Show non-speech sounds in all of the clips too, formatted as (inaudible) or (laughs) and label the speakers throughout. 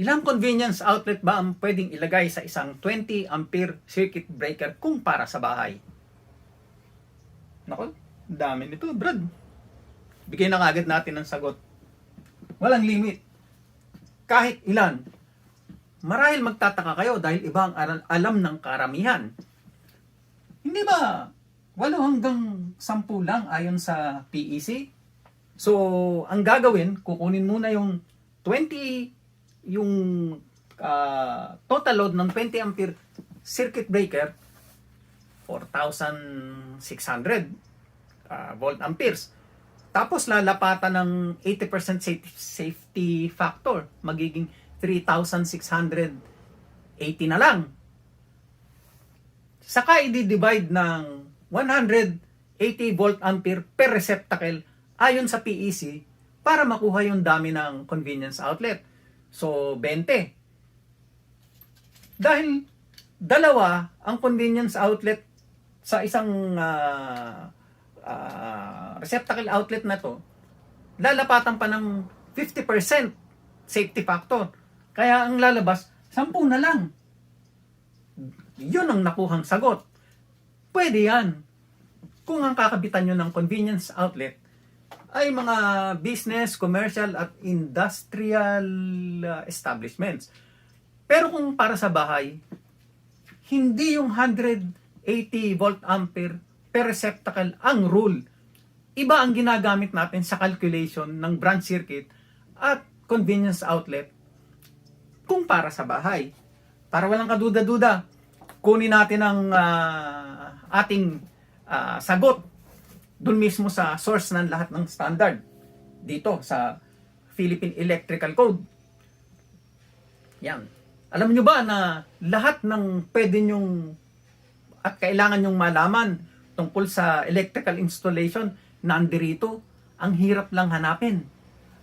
Speaker 1: Ilang convenience outlet ba ang pwedeng ilagay sa isang 20 ampere circuit breaker kung para sa bahay? Nako, dami nito, Brad. Bigyan na agad natin ng sagot. Walang limit. Kahit ilan. Marahil magtataka kayo dahil iba ang alam ng karamihan. Hindi ba? Walo hanggang sampu lang ayon sa PEC. So, ang gagawin, kukunin muna yung 20, yung ah, total load ng 20 ampere circuit breaker, 4,600 ah, volt amperes. Tapos lalapatan ng 80% safe- safety factor. Magiging 3,680 na lang. Saka i-divide ng 180 volt ampere per receptacle ayon sa PEC para makuha yung dami ng convenience outlet. So, 20. Dahil dalawa ang convenience outlet sa isang ah, ah, receptacle outlet na to, lalapatan pa ng 50% safety factor. Kaya ang lalabas, 10 na lang. Yun ang nakuhang sagot. Pwede yan. Kung ang kakabitan nyo ng convenience outlet ay mga business, commercial at industrial uh, establishments. Pero kung para sa bahay, hindi yung 180 volt ampere per receptacle ang rule. Iba ang ginagamit natin sa calculation ng branch circuit at convenience outlet kung para sa bahay. Para walang kaduda-duda, kunin natin ang ah, ating ah, sagot dun mismo sa source ng lahat ng standard dito sa Philippine Electrical Code. Yan. Alam nyo ba na lahat ng pwede nyong at kailangan nyong malaman tungkol sa electrical installation nandirito, ang hirap lang hanapin.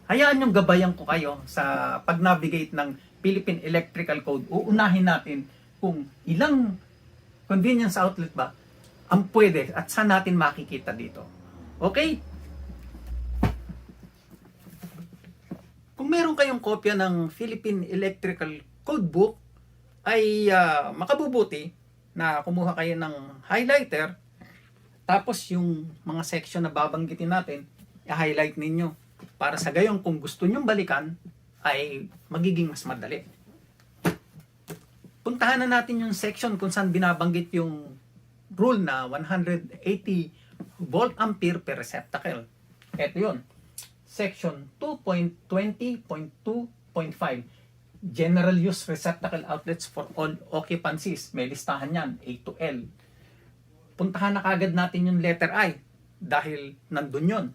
Speaker 1: Hayaan yung gabayan ko kayo sa pag-navigate ng Philippine Electrical Code. Uunahin natin kung ilang convenience outlet ba ang pwede at saan natin makikita dito. Okay? Kung meron kayong kopya ng Philippine Electrical Code Book, ay ah, makabubuti na kumuha kayo ng highlighter tapos yung mga section na babanggitin natin, i-highlight ninyo para sa gayon kung gusto nyong balikan ay magiging mas madali. Puntahan na natin yung section kung saan binabanggit yung rule na 180 volt ampere per receptacle. Ito yun. Section 2.20.2.5 General use receptacle outlets for all occupancies. May listahan yan, A to L. Puntahan na kagad natin yung letter I dahil nandun yun.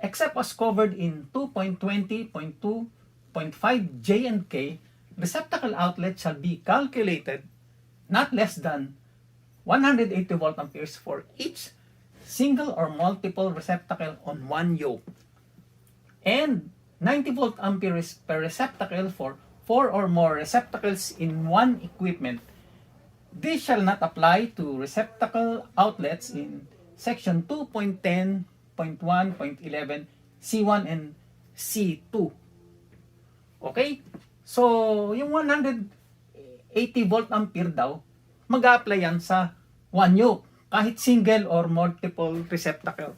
Speaker 1: Except as covered in 2.20.2.5 J and K, receptacle outlet shall be calculated not less than 180 volt amperes for each single or multiple receptacle on one yoke and 90 volt amperes per receptacle for four or more receptacles in one equipment. This shall not apply to receptacle outlets in section 2.10.1.11 C1 and C2. Okay? So, yung 180 volt ampere daw, mag-apply yan sa one yoke, kahit single or multiple receptacle.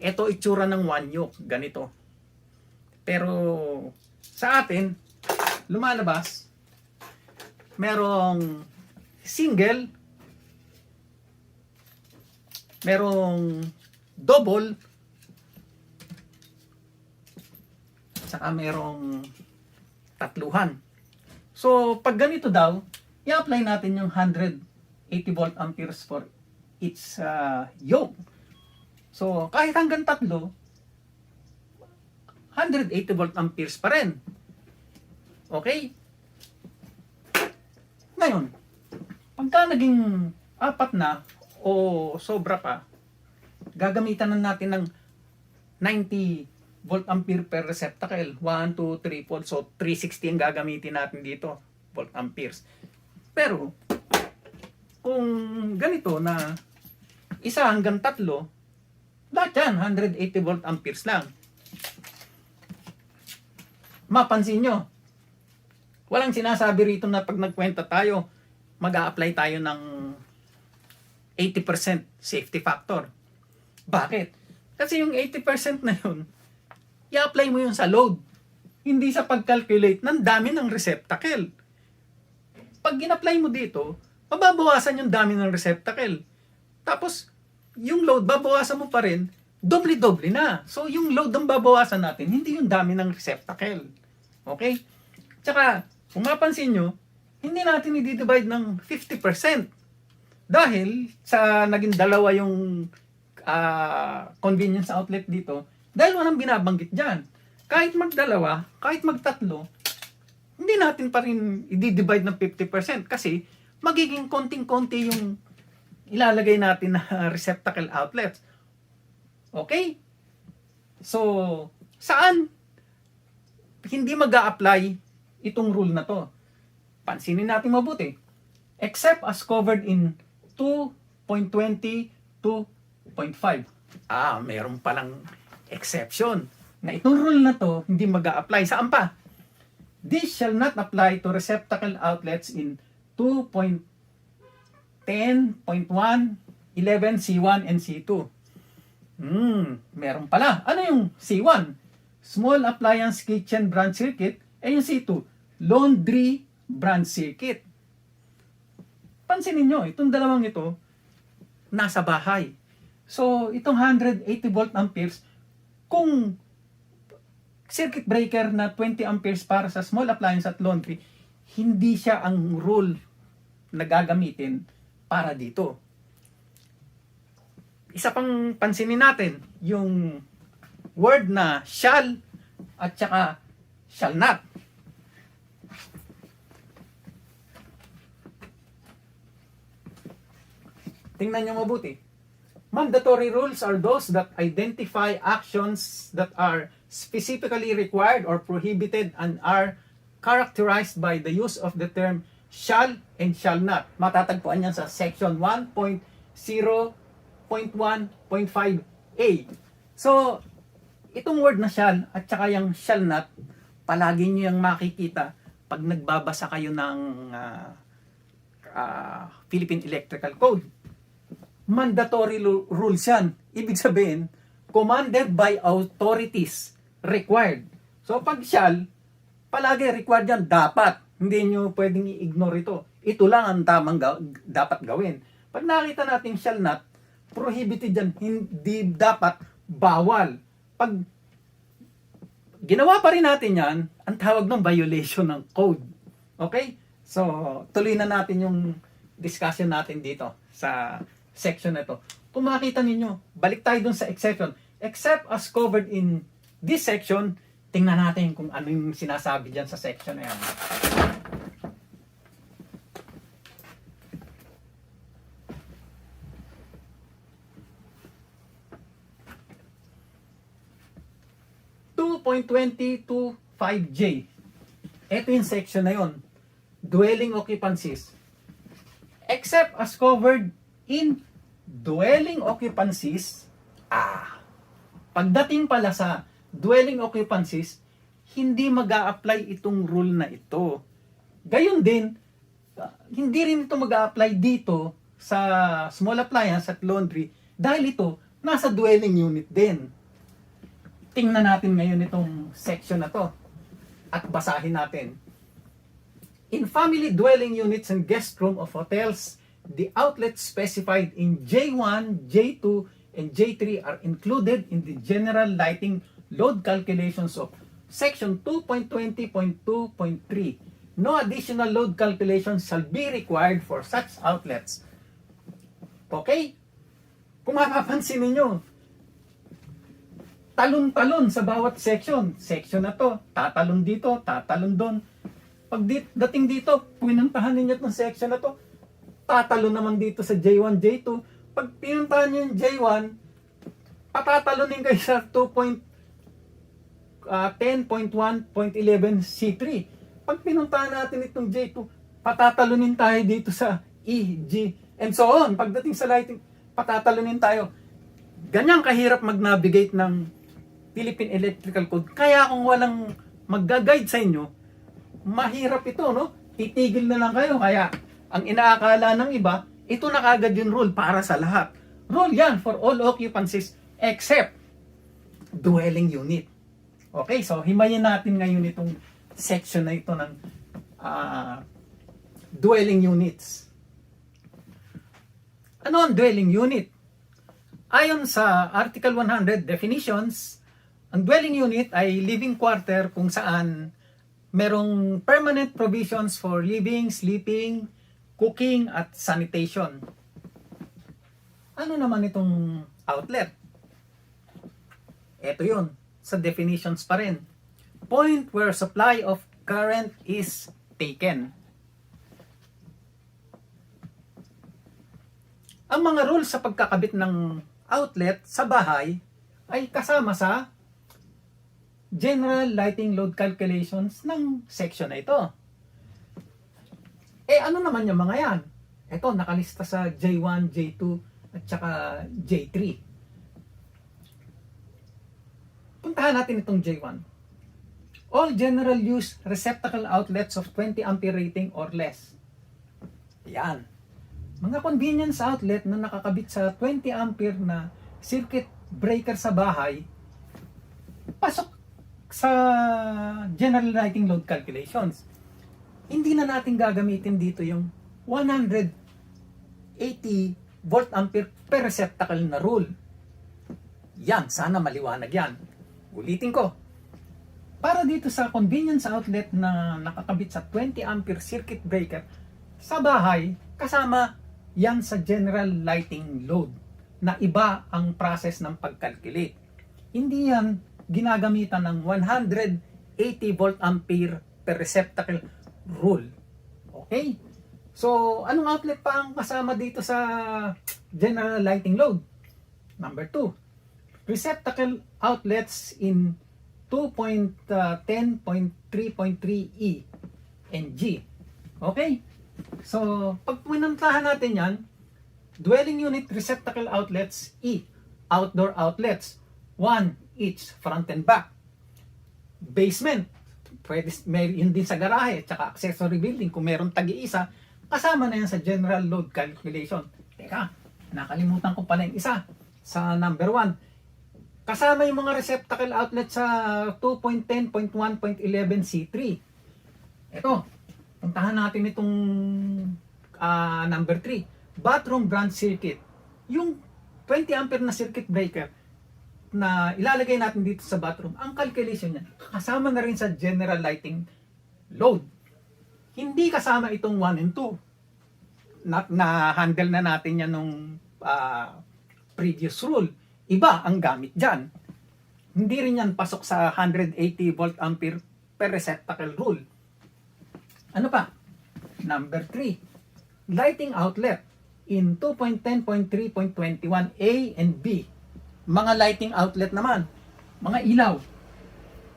Speaker 1: Ito itsura ng one yoke, ganito. Pero sa atin, lumalabas, merong single, merong double, saka merong tatluhan. So, pag ganito daw, i-apply natin yung 180 volt amperes for each uh, yoke. So, kahit hanggang tatlo, 180 volt amperes pa rin. Okay? Ngayon, pagka naging apat na o sobra pa, gagamitan na natin ng 90 volt ampere per receptacle. 1, 2, 3, 4. So, 360 ang gagamitin natin dito. Volt amperes. Pero, kung ganito na isa hanggang tatlo, lahat yan, 180 volt amperes lang. mapansin nyo, walang sinasabi rito na pag nagkwenta tayo, mag apply tayo ng 80% safety factor. Bakit? Kasi yung 80% na yun, i-apply mo yun sa load. Hindi sa pag-calculate ng dami ng receptacle. Pag in-apply mo dito, mababawasan yung dami ng receptacle. Tapos, yung load, babawasan mo pa rin, doble-doble na. So, yung load ang babawasan natin, hindi yung dami ng receptacle. Okay? Tsaka, kung mapansin nyo, hindi natin i-divide ng 50%. Dahil sa naging dalawa yung ah, convenience outlet dito, dahil walang binabanggit dyan. Kahit magdalawa, kahit magtatlo, hindi natin pa rin i-divide ng 50% kasi magiging konting-konti yung ilalagay natin na (laughs) receptacle outlets. Okay? So, saan hindi mag apply itong rule na to? Pansinin natin mabuti. Except as covered in 2.20 2.5. Ah, meron palang exception na itong rule na to hindi mag apply Saan pa? This shall not apply to receptacle outlets in 2.10.1, 11, C1, and C2. Hmm, meron pala. Ano yung C1? Small Appliance Kitchen Branch Circuit. Eh yung C2, Laundry Branch Circuit. Pansinin nyo, itong dalawang ito, nasa bahay. So, itong 180 volt amperes, kung circuit breaker na 20 amperes para sa small appliance at laundry, hindi siya ang rule na gagamitin para dito. Isa pang pansinin natin, yung word na shall at saka shall not. Tingnan nyo mabuti. Mandatory rules are those that identify actions that are specifically required or prohibited and are characterized by the use of the term shall and shall not. Matatagpuan yan sa section 1.0.1.5a. So, itong word na shall at saka yung shall not, palagi nyo yung makikita pag nagbabasa kayo ng ah, ah, Philippine Electrical Code mandatory rules yan. Ibig sabihin, commanded by authorities, required. So pag shall, palagi required yan, dapat. Hindi nyo pwedeng i-ignore ito. Ito lang ang tamang ga- dapat gawin. Pag nakita natin shall not, prohibited yan, hindi dapat, bawal. Pag ginawa pa rin natin yan, ang tawag ng violation ng code. Okay? So, tuloy na natin yung discussion natin dito sa section na ito. Kung makita ninyo, balik tayo dun sa exception. Except as covered in this section, tingnan natin kung ano yung sinasabi dyan sa section na yan. .2025J. Ito yung section na yon. Dwelling occupancies. Except as covered in dwelling occupancies, ah, pagdating pala sa dwelling occupancies, hindi mag apply itong rule na ito. Gayon din, hindi rin ito mag apply dito sa small appliance at laundry dahil ito nasa dwelling unit din. Tingnan natin ngayon itong section na to at basahin natin. In family dwelling units and guest room of hotels, the outlets specified in J1, J2, and J3 are included in the general lighting load calculations of section 2.20.2.3. No additional load calculations shall be required for such outlets. Okay? Kung mapapansin ninyo, talon-talon sa bawat section. Section na to, tatalon dito, tatalon doon. Pag dating dito, pinuntahan ninyo itong section na to, tatalo naman dito sa J1, J2. Pag pinuntahan nyo yung J1, patatalonin kayo sa 2.10.1.11 C3. Pag pinuntahan natin itong J2, patatalonin tayo dito sa E, G, and so on. Pagdating sa lighting, patatalonin tayo. Ganyang kahirap mag-navigate ng Philippine Electrical Code. Kaya kung walang magga-guide sa inyo, mahirap ito, no? Titigil na lang kayo. Kaya, ang inaakala ng iba, ito na kagad yung rule para sa lahat. Rule yan for all occupancies except dwelling unit. Okay, so himayin natin ngayon itong section na ito ng ah, dwelling units. Ano ang dwelling unit? Ayon sa Article 100 definitions, ang dwelling unit ay living quarter kung saan merong permanent provisions for living, sleeping, cooking, at sanitation. Ano naman itong outlet? Ito yun, sa definitions pa rin. Point where supply of current is taken. Ang mga rules sa pagkakabit ng outlet sa bahay ay kasama sa General Lighting Load Calculations ng section na ito. Eh ano naman yung mga yan? Ito, nakalista sa J1, J2, at saka J3. Puntahan natin itong J1. All general use receptacle outlets of 20 ampere rating or less. Yan. Mga convenience outlet na nakakabit sa 20 ampere na circuit breaker sa bahay, pasok sa general lighting load calculations. Hindi na natin gagamitin dito yung 180 volt ampere per receptacle na rule. Yan, sana maliwanag yan. Ulitin ko. Para dito sa convenience outlet na nakakabit sa 20 ampere circuit breaker sa bahay, kasama yan sa general lighting load na iba ang process ng pag-calculate. Hindi yan ginagamitan ng 180 volt ampere per receptacle rule. Okay? So, anong outlet pa ang kasama dito sa general lighting load? Number 2, receptacle outlets in uh, 2.10.3.3E E and G. Okay? So, pag pinuntahan natin yan, dwelling unit receptacle outlets E, outdoor outlets, one each front and back. Basement, pwede may yun din sa garahe, tsaka accessory building kung meron tagi-isa, kasama na yan sa general load calculation. Teka, nakalimutan ko pala yung isa sa number 1. Kasama yung mga receptacle outlet sa 2.10.1.11C3. Ito, puntahan natin itong ah, number 3. Bathroom branch circuit. Yung 20 ampere na circuit breaker na ilalagay natin dito sa bathroom, ang calculation niya, kasama na rin sa general lighting load. Hindi kasama itong 1 and 2. Na, na handle na natin yan nung ah, previous rule. Iba ang gamit dyan. Hindi rin yan pasok sa 180 volt ampere per receptacle rule. Ano pa? Number 3. Lighting outlet in 2.10.3.21 A and B. Mga lighting outlet naman. Mga ilaw.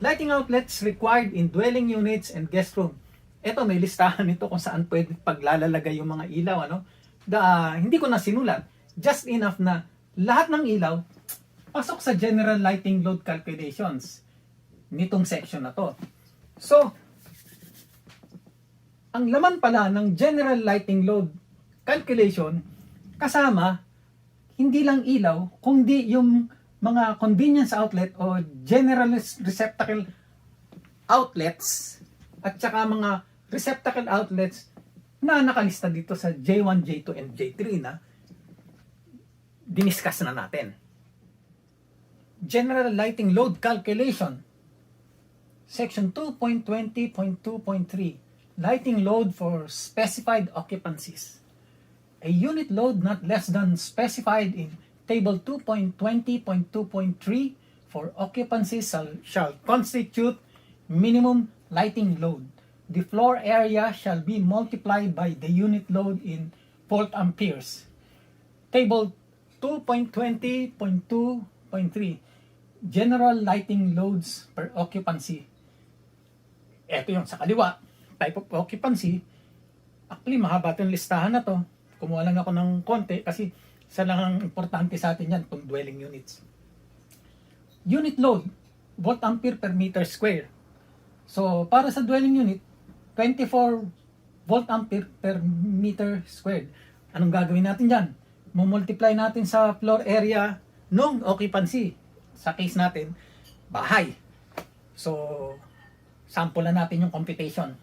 Speaker 1: Lighting outlets required in dwelling units and guest room. Ito, may listahan nito kung saan pwede paglalalagay yung mga ilaw. Ano? Da, hindi ko na sinulat. Just enough na lahat ng ilaw pasok sa general lighting load calculations nitong section na to. So, ang laman pala ng general lighting load calculation kasama hindi lang ilaw kundi yung mga convenience outlet o general receptacle outlets at saka mga receptacle outlets na nakalista dito sa J1, J2, and J3 na diniscuss na natin. General Lighting Load Calculation Section 2.20.2.3 Lighting load for specified occupancies. A unit load not less than specified in Table 2.20.2.3 for occupancies shall, shall constitute minimum lighting load. The floor area shall be multiplied by the unit load in volt amperes. Table 2.20.2.3 General lighting loads per occupancy. Ito yung sa kaliwa, type of occupancy. Actually, mahaba itong listahan na to. Kumuha lang ako ng konti kasi isa lang ang importante sa atin yan, itong dwelling units. Unit load, volt ampere per meter square.
Speaker 2: So, para sa dwelling unit, 24 volt ampere per meter squared. Anong gagawin natin dyan? Mumultiply natin sa floor area nung occupancy. Sa case natin, bahay. So, sample na natin yung computation.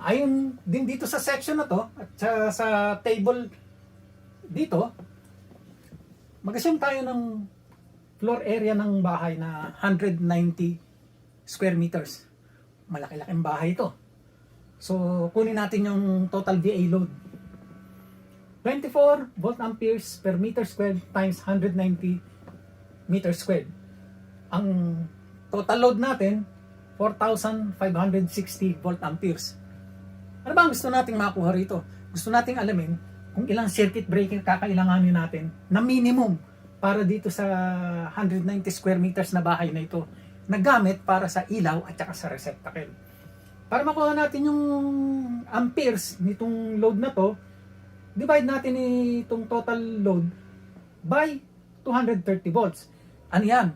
Speaker 2: Ayon din dito sa section na to, at sa, sa table dito, mag-assume tayo ng floor area ng bahay na 190 square meters. Malaki-laking bahay ito. So, kunin natin yung total VA load. 24 volt amperes per meter squared times 190 meter squared. Ang total load natin, 4,560 volt amperes. Ano ba ang gusto nating makuha rito? Gusto nating alamin kung ilang circuit breaker kakailanganin natin na minimum para dito sa 190 square meters na bahay na ito na gamit para sa ilaw at saka sa receptacle. Para makuha natin yung amperes nitong load na to, divide natin itong total load by 230 volts. Ano yan?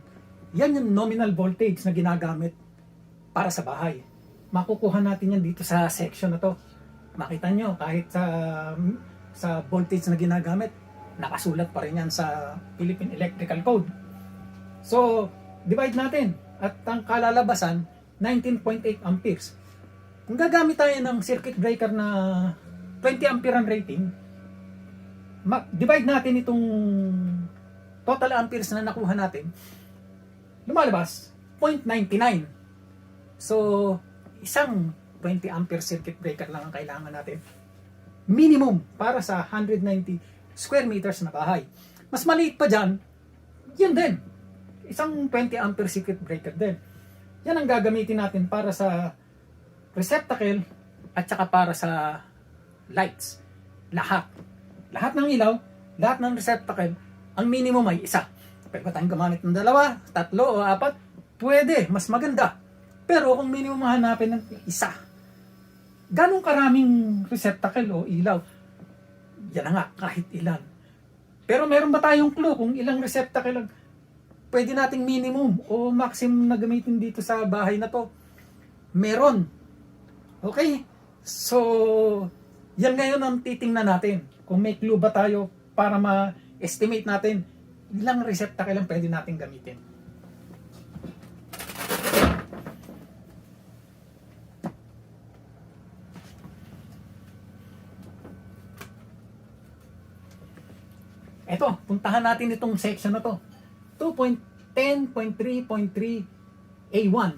Speaker 2: Yan yung nominal voltage na ginagamit para sa bahay. Makukuha natin yan dito sa section na to. Makita nyo, kahit sa, sa voltage na ginagamit, nakasulat pa rin yan sa Philippine Electrical Code. So, divide natin. At ang kalalabasan, 19.8 amperes. Kung gagamit tayo ng circuit breaker na 20 ampere ang rating, divide natin itong total amperes na nakuha natin, lumalabas 0.99. So, isang 20 ampere circuit breaker lang ang kailangan natin. Minimum para sa 190 square meters na bahay. Mas maliit pa dyan, yun din. Isang 20 ampere circuit breaker din. Yan ang gagamitin natin para sa receptacle at saka para sa lights. Lahat. Lahat ng ilaw, lahat ng receptacle, ang minimum ay isa. Pwede tayong gumamit ng dalawa, tatlo o apat? Pwede, mas maganda. Pero kung minimum hanapin ng isa, ganong karaming receptacle o ilaw? Yan na nga, kahit ilan. Pero meron ba tayong clue kung ilang receptacle ang pwede nating minimum o maximum na gamitin dito sa bahay na to? Meron. Okay? So, yan ngayon ang titingnan natin. Kung may clue ba tayo para ma-estimate natin ilang receptacle ang pwede natin gamitin. Eto, puntahan natin itong section na to. 2.10.3.3 A1.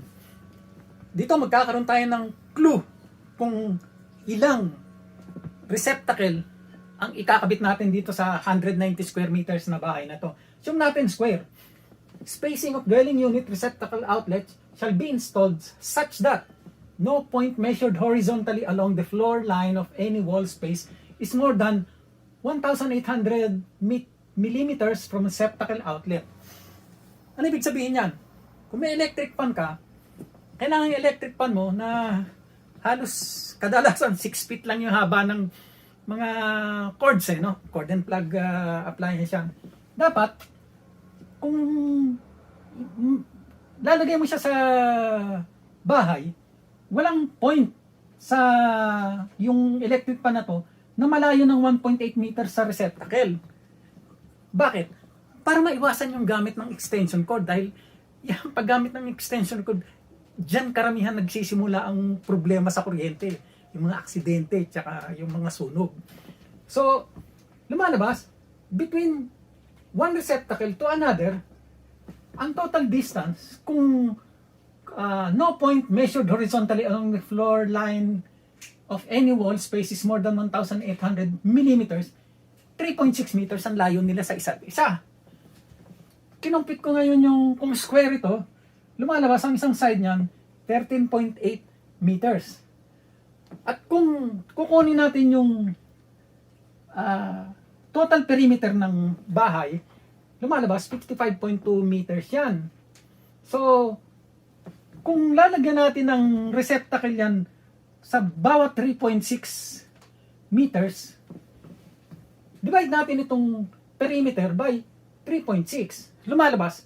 Speaker 2: Dito magkakaroon tayo ng clue kung ilang receptacle ang ikakabit natin dito sa 190 square meters na bahay na to. Assume natin square. Spacing of dwelling unit receptacle outlets shall be installed such that no point measured horizontally along the floor line of any wall space is more than 1,800 mi- millimeters from a receptacle outlet. Ano ibig sabihin yan? Kung may electric fan ka, kailangan yung electric fan mo na halos kadalasan 6 feet lang yung haba ng mga cords eh, no? Cord and plug uh, appliance yan. Dapat, kung lalagay mo siya sa bahay, walang point sa yung electric pan na to na malayo ng 1.8 meters sa receptacle. Bakit? Para maiwasan yung gamit ng extension cord dahil (laughs) yung paggamit ng extension cord, dyan karamihan nagsisimula ang problema sa kuryente. Yung mga aksidente, tsaka yung mga sunog. So, lumalabas, between one receptacle to another, ang total distance, kung uh, no point measured horizontally along the floor line of any wall space is more than 1,800 millimeters, 3.6 meters ang layo nila sa isa't isa. Kinumpit ko ngayon yung kung square ito, lumalabas ang isang side niyan 13.8 meters. At kung kukunin natin yung ah, total perimeter ng bahay, lumalabas 55.2 meters yan. So, kung lalagyan natin ng receptacle yan sa bawat 3.6 meters, divide natin itong perimeter by 3.6. Lumalabas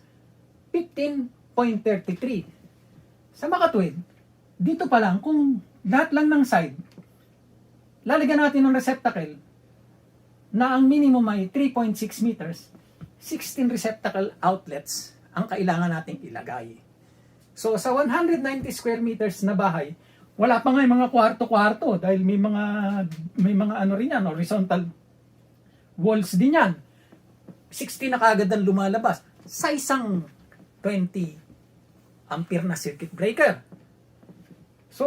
Speaker 2: 15.33. Sa makatwid, dito pa lang, kung lahat lang ng side, lalagyan natin ng receptacle na ang minimum ay 3.6 meters, 16 receptacle outlets ang kailangan nating ilagay. So sa 190 square meters na bahay, wala pa nga mga kwarto-kwarto dahil may mga may mga ano rin yan, horizontal walls din yan. 60 na kagad ang lumalabas sa isang 20 ampere na circuit breaker. So,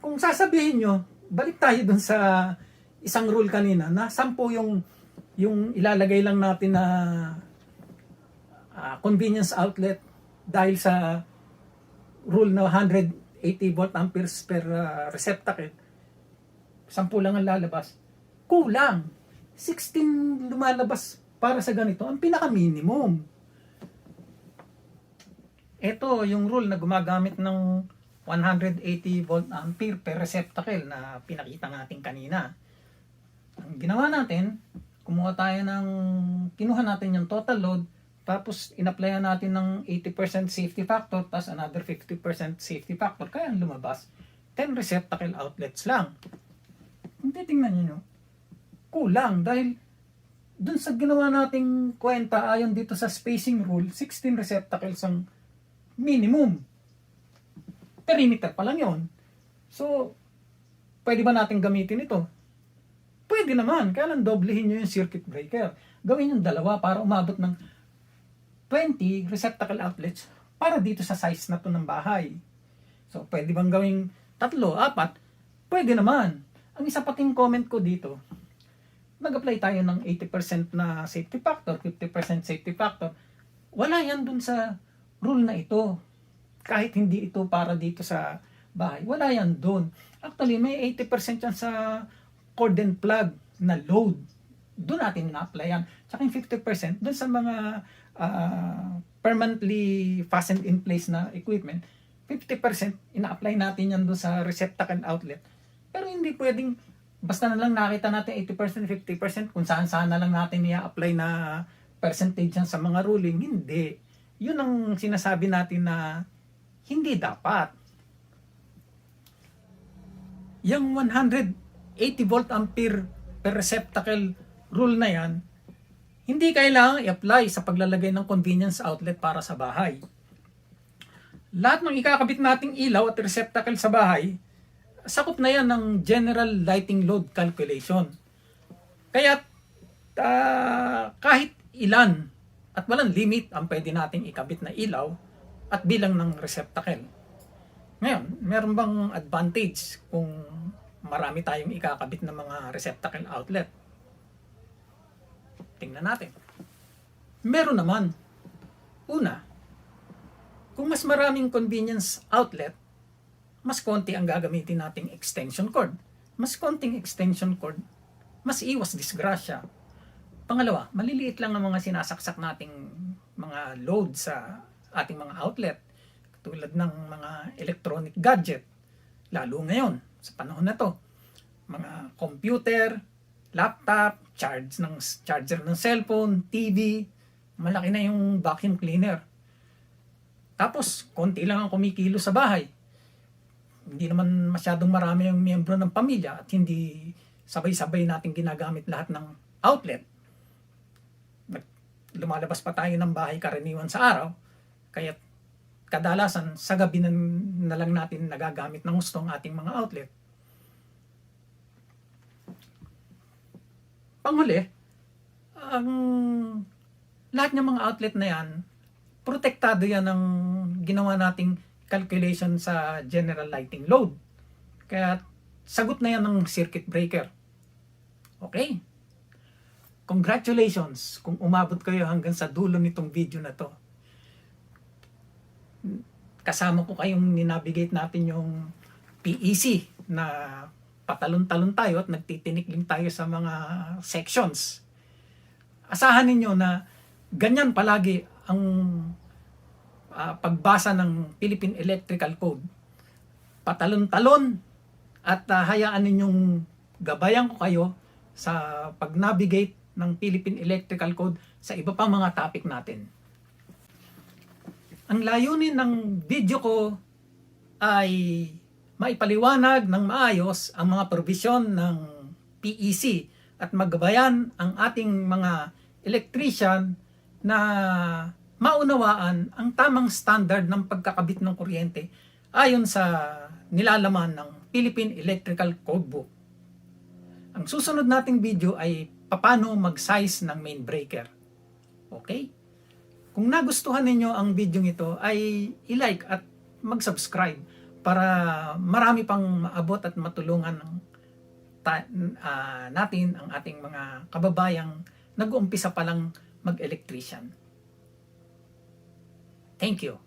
Speaker 2: kung sasabihin nyo, balik tayo dun sa isang rule kanina na 10 yung yung ilalagay lang natin na ah, convenience outlet dahil sa rule na 180 volt amperes per ah, receptacle 10 lang ang lalabas. Kulang. 16 lumalabas para sa ganito ang pinaka minimum ito yung rule na gumagamit ng 180 volt ampere per receptacle na pinakita natin kanina. Ang ginawa natin kumuha tayo ng kinuha natin yung total load tapos in-applyan natin ng 80% safety factor tapos another 50% safety factor kaya ang lumabas 10 receptacle outlets lang. Kung titingnan nyo kulang dahil dun sa ginawa nating kwenta ayon dito sa spacing rule 16 receptacles ang minimum perimeter pa lang yon so pwede ba natin gamitin ito Pwede naman, kaya lang doblehin nyo yung circuit breaker. Gawin yung dalawa para umabot ng 20 receptacle outlets para dito sa size na to ng bahay. So, pwede bang gawing tatlo, apat? Pwede naman. Ang isa pating comment ko dito, nag-apply tayo ng 80% na safety factor, 50% safety factor. Wala yan dun sa rule na ito. Kahit hindi ito para dito sa bahay, wala yan dun. Actually, may 80% yan sa cord and plug na load. Doon natin na-apply yan. Tsaka yung 50% doon sa mga ah, permanently fastened in place na equipment, 50% ina-apply natin yan doon sa receptacle outlet. Pero hindi pwedeng basta na lang nakita natin 80%, 50% kung saan saan na lang natin i-apply na percentage yan sa mga ruling. Hindi. Yun ang sinasabi natin na hindi dapat. Yung 180 volt ampere per receptacle rule na yan, hindi kailangan i-apply sa paglalagay ng convenience outlet para sa bahay. Lahat ng ikakabit nating ilaw at receptacle sa bahay, sakop na yan ng general lighting load calculation. Kaya ah, kahit ilan at walang limit ang pwede nating ikabit na ilaw at bilang ng receptacle. Ngayon, meron bang advantage kung marami tayong ikakabit na mga receptacle outlet? Tingnan natin. Meron naman. Una, kung mas maraming convenience outlet, mas konti ang gagamitin nating extension cord. Mas konting extension cord, mas iwas disgrasya. Pangalawa, maliliit lang ang mga sinasaksak nating mga load sa ating mga outlet tulad ng mga electronic gadget lalo ngayon sa panahon na to. Mga computer laptop charge ng charger ng cellphone TV malaki na yung vacuum cleaner. Tapos konti lang ang kumikilo sa bahay. Hindi naman masyadong marami yung miyembro ng pamilya at hindi sabay-sabay natin ginagamit lahat ng outlet lumalabas pa tayo ng bahay karaniwan sa araw kaya kadalasan sa gabi na, na lang natin nagagamit ng gusto ang ating mga outlet. Panghuli, ang lahat ng mga outlet na yan, protektado yan ng ginawa nating calculation sa general lighting load. Kaya sagot na yan ng circuit breaker. Okay? Congratulations kung umabot kayo hanggang sa dulo nitong video na to kasama ko kayong ninavigate natin yung PEC na patalon-talon tayo at nagtitinikling tayo sa mga sections. Asahan ninyo na ganyan palagi ang ah, pagbasa ng Philippine Electrical Code. Patalon-talon at ah, hayaan ninyong gabayan ko kayo sa pag-navigate ng Philippine Electrical Code sa iba pang mga topic natin. Ang layunin ng video ko ay maipaliwanag ng maayos ang mga probisyon ng PEC at magbayan ang ating mga electrician na maunawaan ang tamang standard ng pagkakabit ng kuryente ayon sa nilalaman ng Philippine Electrical Codebook. Ang susunod nating video ay paano mag-size ng main breaker. Okay? Kung nagustuhan ninyo ang video ito ay i-like at mag-subscribe para marami pang maabot at matulungan ng ta- ah, natin ang ating mga kababayang nag-uumpisa pa lang mag-electrician. Thank you.